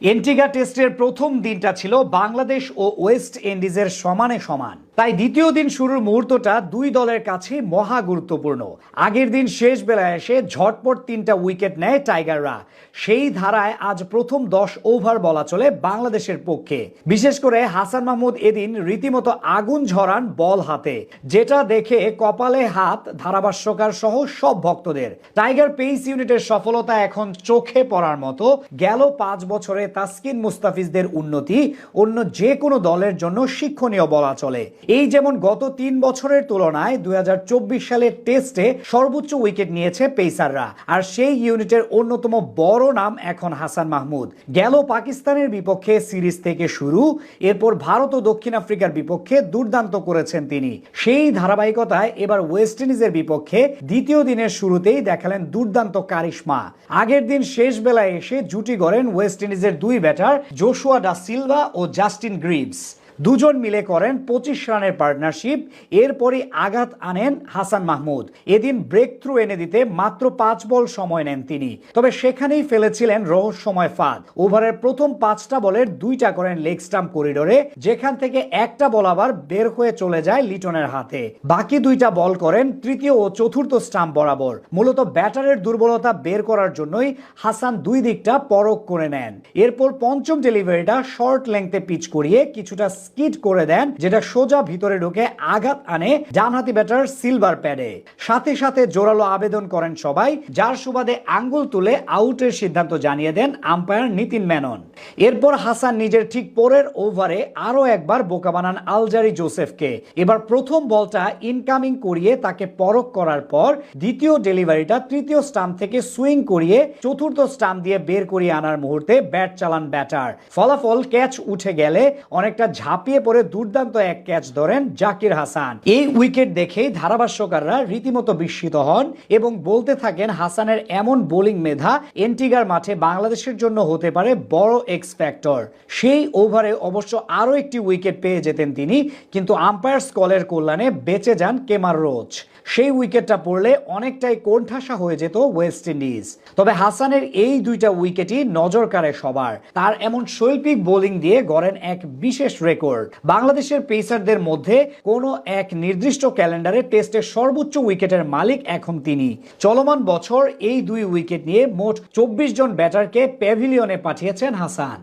Antigua টেস্টের প্রথম দিনটা ছিল বাংলাদেশ ও ওয়েস্ট ইন্ডিজের সমানে সমান। তাই দ্বিতীয় দিন শুরুর মুহূর্তটা দুই দলের কাছে মহা গুরুত্বপূর্ণ। আগের দিন শেষ বেলায় এসে ঝটপট তিনটা উইকেট নেয় টাইগাররা। সেই ধারায় আজ প্রথম দশ ওভার বলা চলে বাংলাদেশের পক্ষে। বিশেষ করে হাসান মাহমুদ এদিন রীতিমতো আগুন ঝরান বল হাতে। যেটা দেখে কপালে হাত, ধারাভাষ্যকার সহ সব ভক্তদের। টাইগার পেইস ইউনিটের সফলতা এখন চোখে পড়ার মতো। গেল পাঁচ বছরে তাসকিন মুস্তাফিজদের উন্নতি অন্য যে কোনো দলের জন্য শিক্ষণীয় বলা চলে। এই যেমন গত তিন বছরের তুলনায় দুই সালের টেস্টে সর্বোচ্চ উইকেট নিয়েছে পেসাররা। আর সেই ইউনিটের অন্যতম বড় নাম এখন হাসান মাহমুদ। গেল পাকিস্তানের বিপক্ষে সিরিজ থেকে শুরু, এরপর ভারত ও দক্ষিণ আফ্রিকার বিপক্ষে দুর্দান্ত করেছেন তিনি। সেই ধারাবাহিকতায় এবার ওয়েস্ট ইন্ডিজের বিপক্ষে দ্বিতীয় দিনের শুরুতেই দেখালেন দুর্দান্ত কারিশমা। আগের দিন শেষ বেলায় এসে জুটি গড়েন ওয়েস্ট ইন্ডিজের দুই ব্যাটার জোশুয়া ডা সিলভা ও জাস্টিন গ্রিভস। দুজন মিলে করেন পঁচিশ রানের পার্টনারশিপ। এরপরই আঘাত আনেন হাসান মাহমুদ। এদিন ব্রেক থ্রু এনে দিতে মাত্র পাঁচ বল সময় নেন তিনি। তবে সেখানেই ফেলেছিলেন রহস্যময় ফাঁদ। ওভারের প্রথম পাঁচটা বলের দুইটা করেন লেগ স্টাম্প করিডোরে, যেখান থেকে একটা বল আবার বের হয়ে চলে যায় লিটনের হাতে। বাকি দুইটা বল করেন তৃতীয় ও চতুর্থ স্টাম্প বরাবর। মূলত ব্যাটারের দুর্বলতা বের করার জন্যই হাসান দুই দিকটা পরক করে নেন। এরপর পঞ্চম ডেলিভারিটা শর্ট লেংথে পিচ করিয়ে কিছুটা স্কিড করে দেন, যেটা সোজা ভিতরে ঢুকে আঘাত আনে ডানহাতি ব্যাটার সিলভার প্যাডে। সাথে সাথে জোরালো আবেদন করেন সবাই, যার সুবাদে আঙ্গুল তুলে আউটের সিদ্ধান্ত জানিয়ে দেন আম্পায়ার নীতিন মেনন। এরপর হাসান নিজের ঠিক পরের ওভারে আরও একবার বোকা বানান আলজারি জোসেফকে। এবার প্রথম বলটা ইনকামিং করিয়ে তাকে পরক করার পর দ্বিতীয় ডেলিভারিটা তৃতীয় স্টাম্প থেকে সুইং করিয়ে চতুর্থ স্টাম্প দিয়ে বের করিয়ে আনার মুহূর্তে ব্যাট চালান ব্যাটার। ফলাফল ক্যাচ উঠে গেলে অনেকটা ঝাঁপিয়ে পড়ে দুর্দান্ত এক ক্যাচ ধরেন জাকির হাসান। এই উইকেট দেখেই ধারাভাষ্যকাররা রীতিমতো বিস্মিত হন এবং বলতে থাকেন, হাসানের এমন বোলিং মেধা এন্টিগার মাঠে বাংলাদেশের জন্য হতে পারে বড় এক্স ফ্যাক্টর সেই ওভারে অবশ্য আরও একটি উইকেট পেয়ে যেতেন তিনি, কিন্তু আম্পায়ার স্কলের কল্যাণে বেঁচে যান কেমার রোজ সেই উইকেটটা পড়লে অনেকটাই কোণঠাসা হয়ে যেত ওয়েস্ট ইন্ডিজ তবে হাসানের এই দুইটা উইকেটই নজর কাড়ে সবার। তার এমন শৈল্পিক বোলিং দিয়ে গড়েন এক বিশেষ রেকর্ড বাংলাদেশের পেসারদের মধ্যে কোনো এক নির্দিষ্ট ক্যালেন্ডারে টেস্টের সর্বোচ্চ উইকেটের মালিক এখন তিনি। চলমান বছর এই দুই উইকেট নিয়ে মোট চব্বিশ জন ব্যাটারকে প্যাভিলিয়নে পাঠিয়েছেন হাসান।